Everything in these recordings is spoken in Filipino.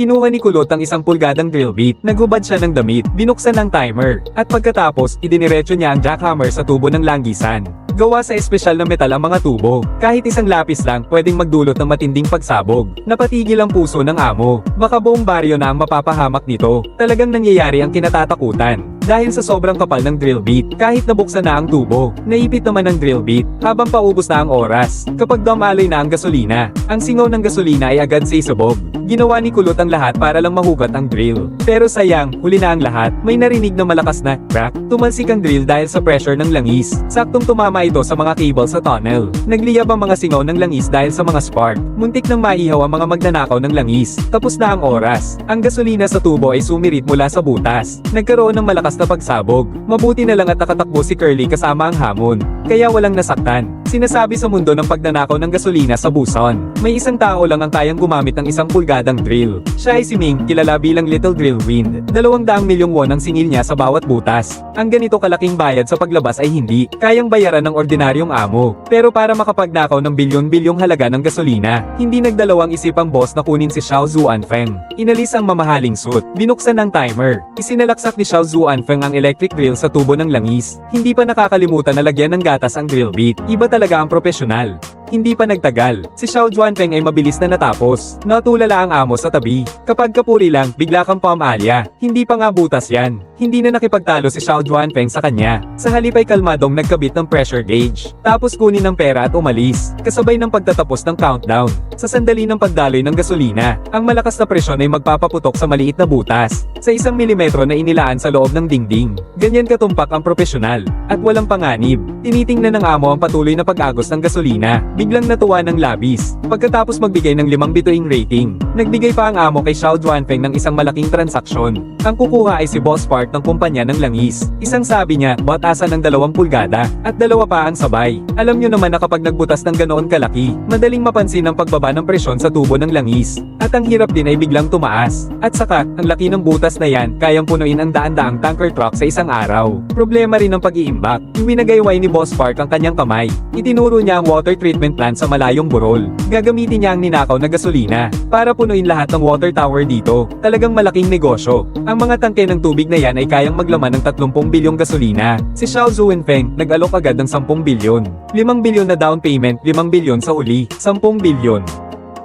Kinuha ni Kulot ang isang pulgadang drill bit, naghubad siya ng damit, binuksan ang timer, at pagkatapos, idiniretso niya ang jackhammer sa tubo ng langgisan. Gawa sa espesyal na metal ang mga tubo. Kahit isang lapis lang, pwedeng magdulot ng matinding pagsabog. Napatigil ang puso ng amo. Baka buong baryo na ang mapapahamak nito. Talagang nangyayari ang kinatatakutan. Dahil sa sobrang kapal ng drill bit, kahit nabuksan na ang tubo, naipit naman ang drill bit, habang paubos na ang oras. Kapag damaloy na ang gasolina, ang singaw ng gasolina ay agad sa isabog. Ginawa ni Kulot ang lahat para lang mahugat ang drill. Pero sayang, huli na ang lahat, may narinig na malakas na crack. Tumalsik ang drill dahil sa pressure ng langis. Saktong tumama ito sa mga cable sa tunnel. Nagliyab ang mga singaw ng langis dahil sa mga spark. Muntik nang maihaw ang mga magnanakaw ng langis. Tapos na ang oras. Ang gasolina sa tubo ay sumirit mula sa butas. Nagkaroon ng malakas na pagsabog. Mabuti na lang at nakatakbo si Curly kasama ang hamon. Kaya walang nasaktan. Sinasabi sa mundo ng pagnanakaw ng gasolina sa Buson. May isang tao lang ang kayang gumamit ng isang pulgadang drill. Siya ay si Ming, kilala bilang Little Drill Wind. Dalawang daang milyong won ang singil niya sa bawat butas. Ang ganito kalaking bayad sa paglabas ay hindi kayang bayaran ng ordinaryong amo. Pero para makapagnakaw ng bilyon-bilyong halaga ng gasolina, hindi nagdalawang isip ang boss na kunin si Xiao Zuanfeng. Inalis ang mamahaling suit, binuksan ang timer. Isinalaksak ni Xiao Zuanfeng ang electric drill sa tubo ng langis. Hindi pa nakakalimutan na lagyan ng gatas ang drill bit. Iba ang profesional. Hindi pa nagtagal. Si Xiao Juanpeng ay mabilis na natapos. Natulala ang amo sa tabi. Kapag kapuri lang, bigla kang pamamalya. Hindi pa nga butas yan. Hindi na nakipagtalo si Xiao Juanpeng sa kanya. Sa halip ay kalmadong nagkabit ng pressure gauge. Tapos kunin ng pera at umalis. Kasabay ng pagtatapos ng countdown. Sa sandali ng pagdaloy ng gasolina, ang malakas na presyon ay magpapaputok sa maliit na butas. Sa isang milimetro na inilaan sa loob ng dingding. Ganyan katumpak ang profesional. At walang panganib. Tinitingnan ng amo ang patuloy na pag-agos ng gasolina. Biglang natuwa ng labis. Pagkatapos magbigay ng limang bituing rating, nagbigay pa ang amo kay Xiao Juanfeng ng isang malaking transaksyon. Ang kukuha ay si Boss Park ng kumpanya ng langis. Isang sabi niya, batasan ng dalawang pulgada, at dalawa pa ang sabay. Alam niyo naman na kapag nagbutas ng ganoon kalaki, madaling mapansin ang pagbaba ng presyon sa tubo ng langis. At ang hirap din ay biglang tumaas. At saka, ang laki ng butas na yan, kayang punuin ang daan-daang tanker truck sa isang araw. Problema rin ang pag-iimbak. Yung winagayway ni Boss Park ang kanyang kamay. Itinuro niya ang water treatment plant sa malayong burol. Gagamitin niya ang ninakaw na gasolina para punuin lahat ng water tower dito. Talagang malaking negosyo. Ang mga tangke ng tubig na yan ay kayang maglaman ng 30 bilyong gasolina. Si Xiao Zuwenfeng nag-alok agad ng 10 bilyon. 5 bilyon na down payment, 5 bilyon sa uli, 10 bilyon.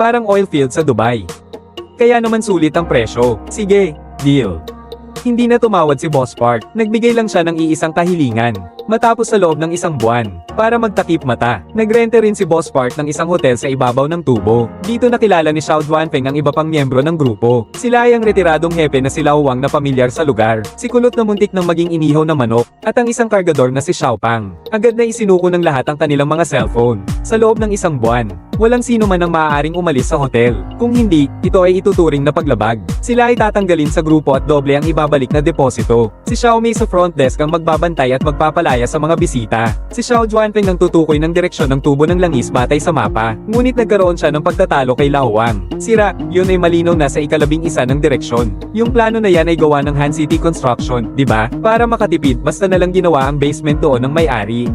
Parang oil field sa Dubai. Kaya naman sulit ang presyo. Sige, deal. Hindi na tumawad si Boss Park, nagbigay lang siya ng iisang kahilingan. Matapos sa loob ng isang buwan, para magtakip mata, nagrente rin si Boss Park ng isang hotel sa ibabaw ng tubo. Dito nakilala ni Xiao Duanfeng ang iba pang miyembro ng grupo. Sila ay ang retiradong hepe na si Lao Wang na pamilyar sa lugar, si Kulot na muntik ng maging inihaw na manok, at ang isang kargador na si Xiao Pang. Agad na isinuko ng lahat ang kanilang mga cellphone. Sa loob ng isang buwan, walang sino man ang maaaring umalis sa hotel. Kung hindi, ito ay ituturing na paglabag. Sila ay tatanggalin sa grupo at doble ang ibabalik na deposito. Si Xiaomi sa front desk ang magbabantay at magpapalaya sa mga bisita. Si Xiao Juanpeng ang tutukoy ng direksyon ng tubo ng langis batay sa mapa. Ngunit nagkaroon siya ng pagtatalo kay Lao Wang. Sira, yun ay malinaw na sa ikalabing isa ng direksyon. Yung plano na yan ay gawa ng Han City Construction, di ba? Para makatipid, basta na lang ginawa ang basement doon ng may-ari.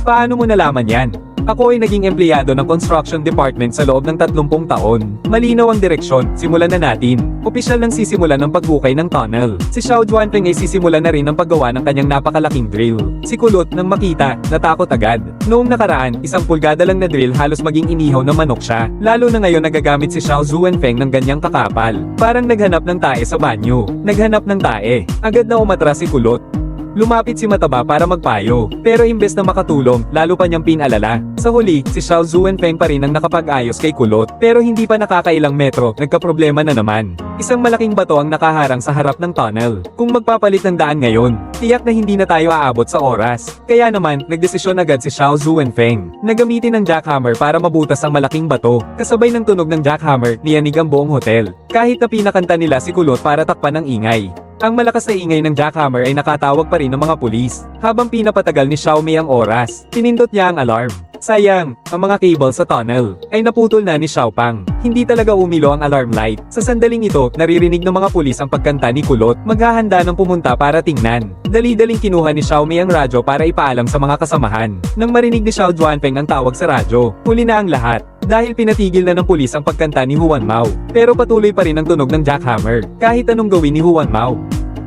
Paano mo nalaman yan? Ako ay naging empleyado ng construction department sa loob ng 30 taon. Malinaw ang direksyon, simulan na natin. Opisyal nang sisimulan ng pagbukay ng tunnel. Si Xiao Juanpeng ay sisimulan na rin ang paggawa ng kanyang napakalaking drill. Si Kulot, nang makita, natakot agad. Noong nakaraan, isang pulgada lang na drill halos maging inihaw na manok siya. Lalo na ngayon nagagamit si Xiao Zuwenfeng ng ganyang kakapal. Parang naghanap ng tae sa banyo. Naghanap ng tae. Agad na umatras si Kulot. Lumapit si Mataba para magpayo, pero imbes na makatulong, lalo pa niyang pinalala. Sa huli, si Xiao Zuwenfeng pa rin ang nakapag-ayos kay Kulot, pero hindi pa nakakailang metro, nagkaproblema na naman. Isang malaking bato ang nakaharang sa harap ng tunnel. Kung magpapalit ng daan ngayon, tiyak na hindi na tayo aabot sa oras. Kaya naman, nagdesisyon agad si Xiao Zuwenfeng na gamitin ang jackhammer para mabutas ang malaking bato. Kasabay ng tunog ng jackhammer, niyanig ang buong hotel. Kahit na pinakanta nila si Kulot para takpan ng ingay. Ang malakas na ingay ng jackhammer ay nakatawag pa rin ng mga pulis. Habang pinapatagal ni Xiaomi ang oras, pinindot niya ang alarm. Sayang, ang mga cable sa tunnel ay naputol na ni Xiaopang. Hindi talaga umilo ang alarm light. Sa sandaling ito, naririnig ng mga pulis ang pagkanta ni Kulot. Maghahanda ng pumunta para tingnan. Dali-daling kinuha ni Xiaomi ang radyo para ipaalam sa mga kasamahan. Nang marinig ni Xiao Juanpeng ang tawag sa radyo, huli na ang lahat. Dahil pinatigil na ng pulis ang pagkanta ni Juan Mao. Pero patuloy pa rin ang tunog ng jackhammer, kahit anong gawin ni Juan Mao.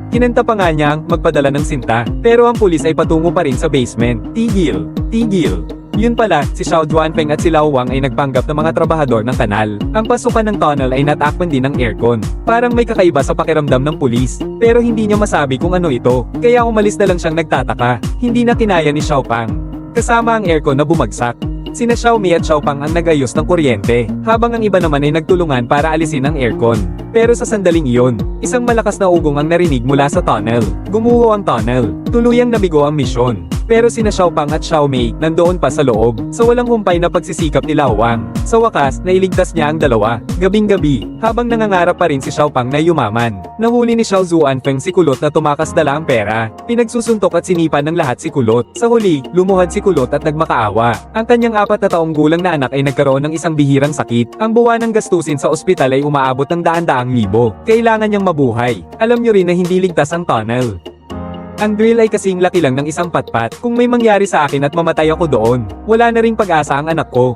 Kinanta pa nga niya ang magpadala ng sinta, pero ang pulis ay patungo pa rin sa basement. Tigil! Tigil! Yun pala, si Xiao Juanpeng at si Lao Wang ay nagpanggap ng mga trabahador ng kanal. Ang pasukan ng tunnel ay natakpan din ng aircon. Parang may kakaiba sa pakiramdam ng pulis. Pero hindi niya masabi kung ano ito. Kaya umalis na lang siyang nagtataka. Hindi na kinaya ni Xiao Pang. Kasama ang aircon na bumagsak. Sina Xiaomi at Xiaopang ang nagayos ng kuryente, habang ang iba naman ay nagtulungan para alisin ang aircon. Pero sa sandaling iyon, isang malakas na ugong ang narinig mula sa tunnel. Gumuho ang tunnel. Tuluyang nabigo ang misyon. Pero sina Xiaopang at Xiaomei nandoon pa sa loob, sa walang humpay na pagsisikap ni Lao Wang. Sa wakas, nailigtas niya ang dalawa, gabing-gabi, habang nangangarap pa rin si Xiaopang na yumaman. Nahuli ni Xiao Zuanfeng si Kulot na tumakas dala ang pera. Pinagsusuntok at sinipan ng lahat si Kulot. Sa huli, lumuhad si Kulot at nagmakaawa. Ang kanyang apat na taong gulang na anak ay nagkaroon ng isang bihirang sakit. Ang buwan ng gastusin sa ospital ay umaabot ng daan-daang libo. Kailangan niyang mabuhay. Alam niyo rin na hindi ligtas ang tunnel. Ang drill ay kasing laki lang ng isang patpat. Kung may mangyari sa akin at mamatay ako doon, wala na ring pag-asa ang anak ko.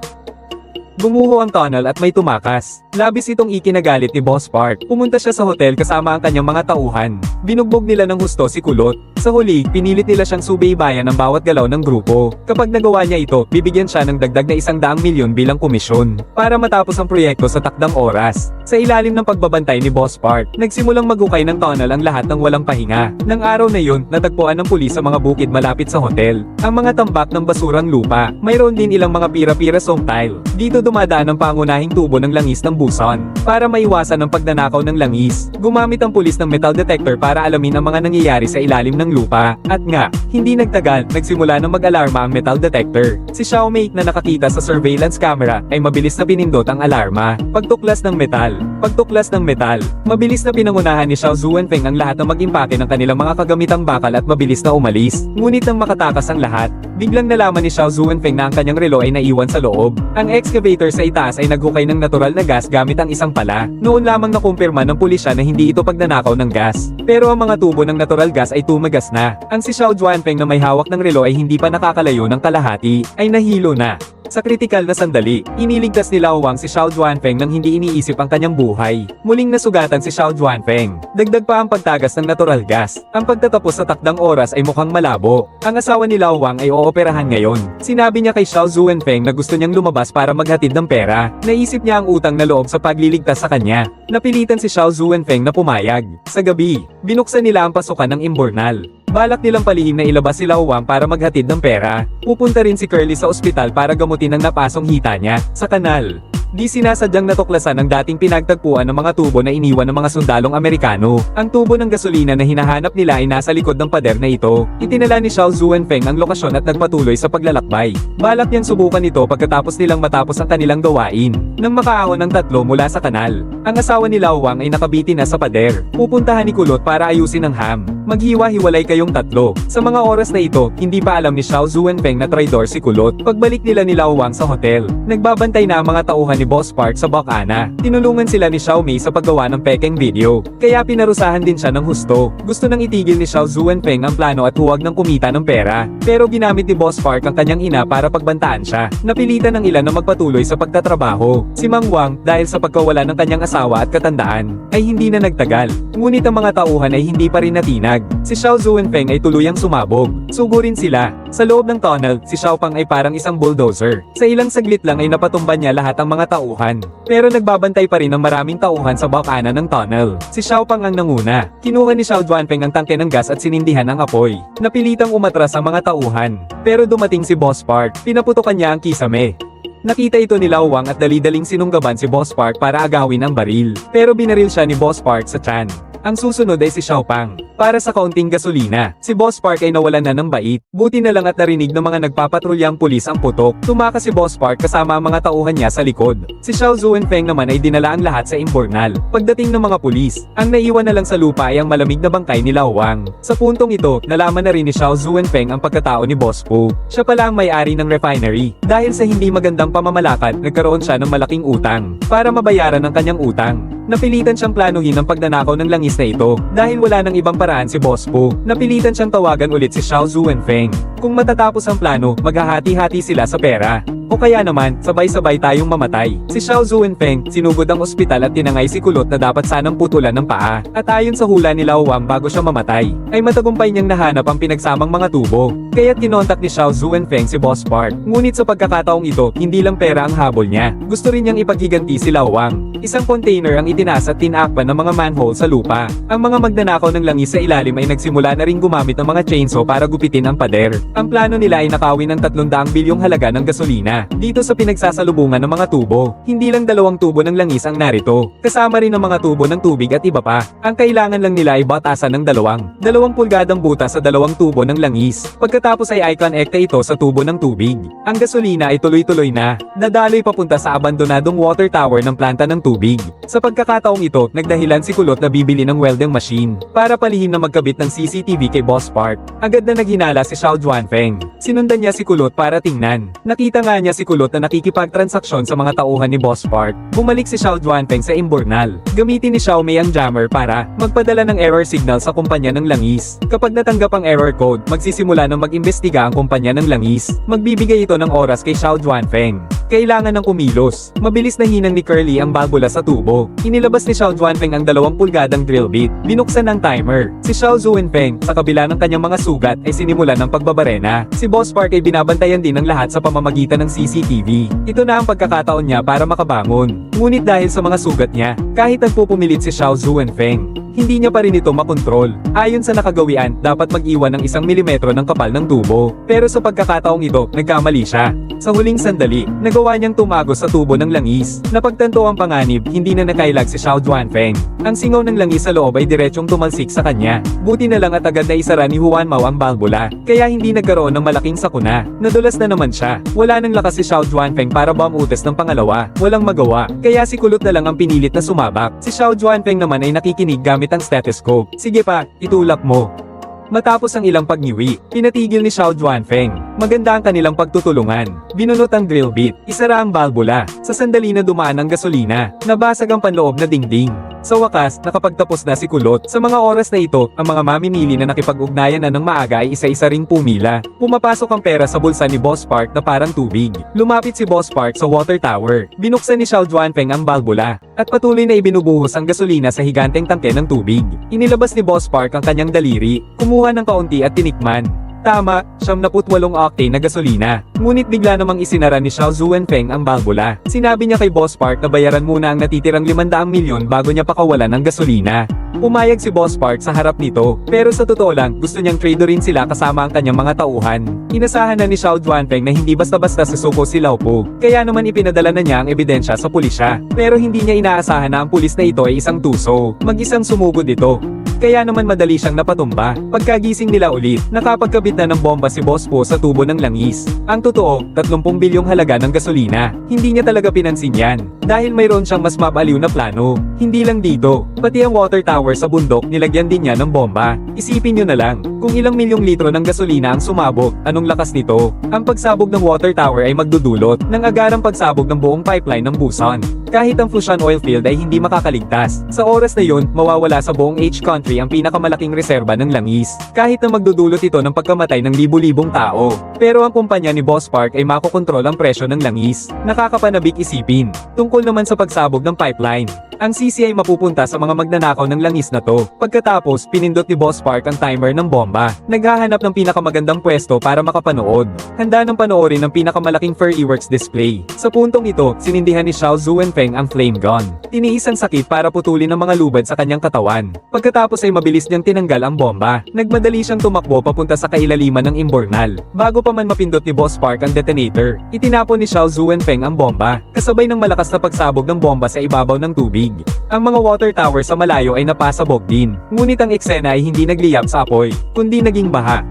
Gumuho ang tunnel at may tumakas. Labis itong ikinagalit ni Boss Park. Pumunta siya sa hotel kasama ang kanyang mga tauhan. Binugbog nila ng husto si Kulot. Sa huli, pinilit nila siyang subaybayan ang bawat galaw ng grupo. Kapag nagawa niya ito, bibigyan siya ng dagdag na isang daang milyon bilang komisyon. Para matapos ang proyekto sa takdang oras. Sa ilalim ng pagbabantay ni Boss Park, nagsimulang magukay ng tunnel ang lahat ng walang pahinga. Nang araw na yun, natagpuan ng pulis sa mga bukid malapit sa hotel. Ang mga tambak ng basurang lupa. Mayroon din ilang mga pira-pira song tile. Dito dumadaan ang pangunahing tubo ng langis ng buson. Para maiwasan ang pagnanakaw ng langis, gumamit ang pulis ng metal detector para alamin ang mga nangyayari sa ilalim ng lupa. At nga, hindi nagtagal, nagsimula ng mag-alarma ang metal detector. Si Xiaomei na nakakita sa surveillance camera ay mabilis na pinindot ang alarma. Pagtuklas ng metal. Pagtuklas ng metal. Mabilis na pinangunahan ni Xiao Zuwenfeng ang lahat na mag-impake ng kanilang mga kagamitang bakal at mabilis na umalis. Ngunit nang makatakas ang lahat, biglang nalaman ni Xiao Zuwenfeng na ang kanyang relo ay naiwan sa loob. Ang excavator sa itaas ay naghukay ng natural na gas gamit ang isang pala. Noon lamang nakumpirma ng pulisya na hindi ito pagnanakaw ng gas. Pero ang mga tubo ng natural gas ay tumagas na. Ang si Xiao Juanpeng na may hawak ng relo ay hindi pa nakakalayo ng kalahati, ay nahilo na. Sa kritikal na sandali, iniligtas ni Lao Wang si Xiao Juanfeng nang hindi iniisip ang kanyang buhay. Muling nasugatan si Xiao Juanfeng. Dagdag pa ang pagtagas ng natural gas. Ang pagtatapos sa takdang oras ay mukhang malabo. Ang asawa ni Lao Wang ay ooperahan ngayon. Sinabi niya kay Xiao Zuenfeng na gusto niyang lumabas para maghatid ng pera. Naisip niya ang utang na loob sa pagliligtas sa kanya. Napilitan si Xiao Zuenfeng na pumayag. Sa gabi, binuksan nila ang pasukan ng imbornal. Balak nilang palihim na ilabas si Lao Wang para maghatid ng pera. Pupunta rin si Curly sa ospital para gamutin ang napasong hita niya sa kanal. Di sinasadyang natuklasan ang dating pinagtagpuan ng mga tubo na iniwan ng mga sundalong Amerikano. Ang tubo ng gasolina na hinahanap nila ay nasa likod ng pader na ito. Itinala ni Xiao Zuenfeng ang lokasyon at nagpatuloy sa paglalakbay. Balak niyang subukan ito pagkatapos nilang matapos ang kanilang gawain. Nang makaahon ng tatlo mula sa kanal, ang asawa ni Lao Wang ay nakabiti na sa pader. Pupuntahan ni Kulot para ayusin ang ham. Maghiwa-hiwalay kayong tatlo. Sa mga oras na ito, hindi pa alam ni Xiao Zuenfeng na traidor si Kulot. Pagbalik nila ni Lao Wang sa hotel, nagbabantay na ang mga tauhan ni Boss Park sa Bocana. Tinulungan sila ni Xiaomi sa paggawa ng pekeng video. Kaya pinarusahan din siya ng husto. Gusto nang itigil ni Xiao Zuenfeng ang plano at huwag ng kumita ng pera. Pero ginamit ni Boss Park ang kanyang ina para pagbantaan siya. Napilitan ng ilan na magpatuloy sa pagtatrabaho. Si Mang Wang, dahil sa pagkawala ng kanyang asawa at katandaan, ay hindi na nagtagal. Ngunit ang mga tauhan ay hindi pa rin natinag. Si Xiao Zuenfeng ay tuluyang sumabog. Sugurin sila. Sa loob ng tunnel, si Xiao Pang ay parang isang bulldozer. Sa ilang saglit lang ay napatumba niya lahat ang mga tauhan. Pero nagbabantay pa rin ang maraming tauhan sa bakana ng tunnel. Si Xiao Pang ang nanguna. Kinuha ni Xiao Juanpeng ang tangke ng gas at sinindihan ang apoy. Napilitang umatras ang mga tauhan. Pero dumating si Boss Park. Pinaputokan niya ang kisame. Nakita ito ni Lao Wang at dali-daling sinunggaban si Boss Park para agawin ang baril. Pero binaril siya ni Boss Park sa tiyan. Ang susunod ay si Xiao Pang. para sa kaunting gasolina. Si Boss Park ay nawalan na ng bait. Buti na lang at narinig ng mga nagpapatrulyang pulis ang putok. Tumakas si Boss Park kasama ang mga tauhan niya sa likod. Si Xiao Zuenfeng naman ay dinala ang lahat sa imbornal. Pagdating ng mga pulis, ang naiwan na lang sa lupa ay ang malamig na bangkay ni Lao Wang. Sa puntong ito, nalaman na rin ni Xiao Zuenfeng ang pagkatao ni Boss Po. Siya pala ang may-ari ng refinery. Dahil sa hindi magandang pamamalakad, nagkaroon siya ng malaking utang. Para mabayaran ang kanyang utang, napilitan siyang planuhin ang pagnanakaw ng langis na ito. Dahil wala nang ibang paraan si Boss Po, napilitan siyang tawagan ulit si Xiao Zuenfeng. Kung matatapos ang plano, maghahati-hati sila sa pera. O kaya naman, sabay-sabay tayong mamatay. Si Xiao Zuenfeng, sinugod ang ospital at tinangay si Kulot na dapat sanang putulan ng paa. At ayon sa hula ni Wang bago siya mamatay, ay matagumpay niyang nahanap ang pinagsamang mga tubo. Kaya't kinontak ni Xiao Zuenfeng si Boss Park. Ngunit sa pagkakataong ito, hindi lang pera ang habol niya. Gusto rin niyang ipaghiganti si Wang. Isang container ang itinaas at tinakpan ng mga manhole sa lupa. Ang mga magnanakaw ng langis sa ilalim ay nagsimula na rin gumamit ng mga chainsaw para gupitin ang pader. Ang plano nila ay nakawin ng 300 bilyong halaga ng gasolina. Dito sa pinagsasalubungan ng mga tubo, hindi lang dalawang tubo ng langis ang narito. Kasama rin ang mga tubo ng tubig at iba pa. Ang kailangan lang nila ay batasan ng dalawang, dalawang pulgadang butas sa dalawang tubo ng langis. Pagkatapos ay i-connecta ito sa tubo ng tubig. Ang gasolina ay tuloy-tuloy na, nadaloy papunta sa abandonadong water tower ng planta ng tubig. Sa pagkakataong ito, nagdahilan si Kulot na bibili ng welding machine para palihim na magkabit ng CCTV kay Boss Park. Agad na naghinala si Xiao Juanfeng. Sinundan niya si Kulot para tingnan. Nakita nga niya si Kulot na nakikipagtransaksyon sa mga tauhan ni Boss Park. Bumalik si Xiao Juanfeng sa Imbornal. Gamitin ni Xiaomei ang jammer para magpadala ng error signal sa kumpanya ng langis. Kapag natanggap ang error code, magsisimula ng mag-imbestiga ang kumpanya ng langis. Magbibigay ito ng oras kay Xiao Juanfeng. Kailangan ng kumilos. Mabilis na hinang ni Curly ang balbula sa tubo. Inilabas ni Xiao Juanfeng ang 20 pulgadang drill bit. Binuksan ng timer. Si Xiao Zuenfeng, sa kabila ng kanyang mga sugat, ay sinimulan ng pagbabarena. Si Boss Park ay binabantayan din ng lahat sa pamamagitan ng CCTV. Ito na ang pagkakataon niya para makabangon. Ngunit dahil sa mga sugat niya, kahit nagpupumilit si Xiao Zuenfeng, hindi niya pa rin ito makontrol. Ayon sa nakagawian, dapat mag-iwan ng isang milimetro ng kapal ng tubo. Pero sa pagkakataong ito, nagkamali siya. Sa huling sandali, nagawa niyang tumagos sa tubo ng langis. Napagtanto ang panganib, hindi na nakailag si Xiao Juanfeng. Ang singaw ng langis sa loob ay diretsong tumalsik sa kanya. Buti na lang at agad na isara ni Juan Mao ang balbula. Kaya hindi nagkaroon ng malaking sakuna. Nadulas na naman siya. Wala nang lakas si Xiao Juanfeng para bamutas ng pangalawa. Walang magawa. Kaya si Kulot na lang ang pinilit na sumabak. Si Xiao Juanfeng naman ay nakikinig gamit ang stethoscope. Sige pa, itulak mo. Matapos ang ilang pagniwi, pinatigil ni Xiao Juanfeng. Maganda ang kanilang pagtutulungan. Binunot ang drill bit, isara ang balbula. Sa sandali na dumaan ang gasolina, nabasag ang panloob na dingding. Sa wakas, nakapagtapos na si Kulot. Sa mga oras na ito, ang mga mamimili na nakipag-ugnayan na ng maaga ay isa-isa ring pumila. Pumapasok ang pera sa bulsa ni Boss Park na parang tubig. Lumapit si Boss Park sa water tower. Binuksan ni Xiao Juanfeng ang balbula. At patuloy na ibinubuhos ang gasolina sa higanteng tangke ng tubig. Inilabas ni Boss Park ang kanyang daliri, kumuha ng kaunti at tinikman. Tama, siyam na putwalong octane na gasolina. Ngunit bigla namang isinara ni Xiao Zuenfeng ang balbula. Sinabi niya kay Boss Park na bayaran muna ang natitirang 500 milyon bago niya pakawalan ng gasolina. Pumayag si Boss Park sa harap nito, pero sa totoo lang, gusto niyang trader rin sila kasama ang kanyang mga tauhan. Inasahan na ni Xiao Juanfeng na hindi basta-basta susuko si Lao Po, kaya naman ipinadala na niya ang ebidensya sa pulisya. Pero hindi niya inaasahan na ang pulis na ito ay isang tuso, mag-isang sumugod ito. Kaya naman madali siyang napatumba. Pagkagising nila ulit, nakapagkabit na ng bomba si Boss Po sa tubo ng langis. Ang totoo, 30 bilyong halaga ng gasolina. Hindi niya talaga pinansin yan. Dahil mayroon siyang mas mabaliw na plano. Hindi lang dito, pati ang water tower sa bundok nilagyan din niya ng bomba. Isipin nyo na lang, kung ilang milyong litro ng gasolina ang sumabog, anong lakas nito? Ang pagsabog ng water tower ay magdudulot ng agarang pagsabog ng buong pipeline ng Busan. Kahit ang Fushan oil field ay hindi makakaligtas. Sa oras na yun, mawawala sa buong H country ang pinakamalaking reserba ng langis. Kahit na magdudulot ito ng pagkamatay ng libu-libong tao. Pero ang kumpanya ni Boss Park ay makokontrol ang presyo ng langis. Nakakapanabik isipin. Tungkol naman sa pagsabog ng pipeline. Ang CC ay mapupunta sa mga magnanakaw ng langis na to. Pagkatapos, pinindot ni Boss Park ang timer ng bomba. Naghahanap ng pinakamagandang pwesto para makapanood. Handa ng panoorin ng pinakamalaking Furryworks display. Sa puntong ito, sinindihan ni Xiao Zuenfeng ang flame gun. Tiniis ang sakit para putulin ang mga lubad sa kanyang katawan. Pagkatapos ay mabilis niyang tinanggal ang bomba. Nagmadali siyang tumakbo papunta sa kailaliman ng imbornal. Bago pa man mapindot ni Boss Park ang detonator, itinapon ni Xiao Zhu Wenfeng ang bomba, kasabay ng malakas na pagsabog ng bomba sa ibabaw ng tubig. Ang mga water tower sa malayo ay napasabog din, ngunit ang eksena ay hindi nagliyab sa apoy, kundi naging baha.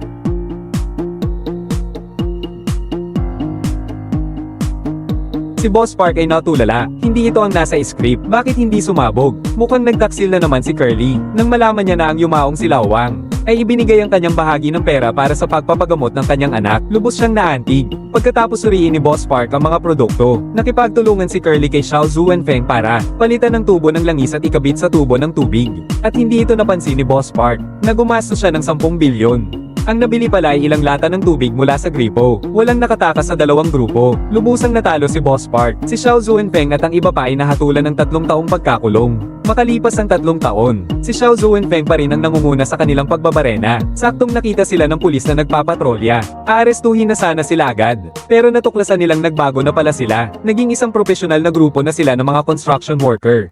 Si Boss Park ay natulala, hindi ito ang nasa script, bakit hindi sumabog? Mukhang nagtaksil na naman si Curly, nang malaman niya na ang yumaong si Lawang, ay ibinigay ang kanyang bahagi ng pera para sa pagpapagamot ng kanyang anak, lubos siyang naantig. Pagkatapos suriin ni Boss Park ang mga produkto, nakipagtulungan si Curly kay Xiao Zhu Wenfeng para palitan ng tubo ng langis at ikabit sa tubo ng tubig. At hindi ito napansin ni Boss Park, na gumastos siya ng 10 bilyon. Ang nabili pala ay ilang lata ng tubig mula sa gripo. Walang nakatakas sa dalawang grupo. Lubusang natalo si Boss Park, si Xiao Zuenfeng at ang iba pa ay nahatulan ng tatlong taong pagkakulong. Makalipas ang tatlong taon, si Xiao Zuenfeng pa rin ang nangunguna sa kanilang pagbabarena. Saktong nakita sila ng pulis na nagpapatrolya. Aarestuhin na sana sila agad. Pero natuklasan nilang nagbago na pala sila. Naging isang profesional na grupo na sila ng mga construction worker.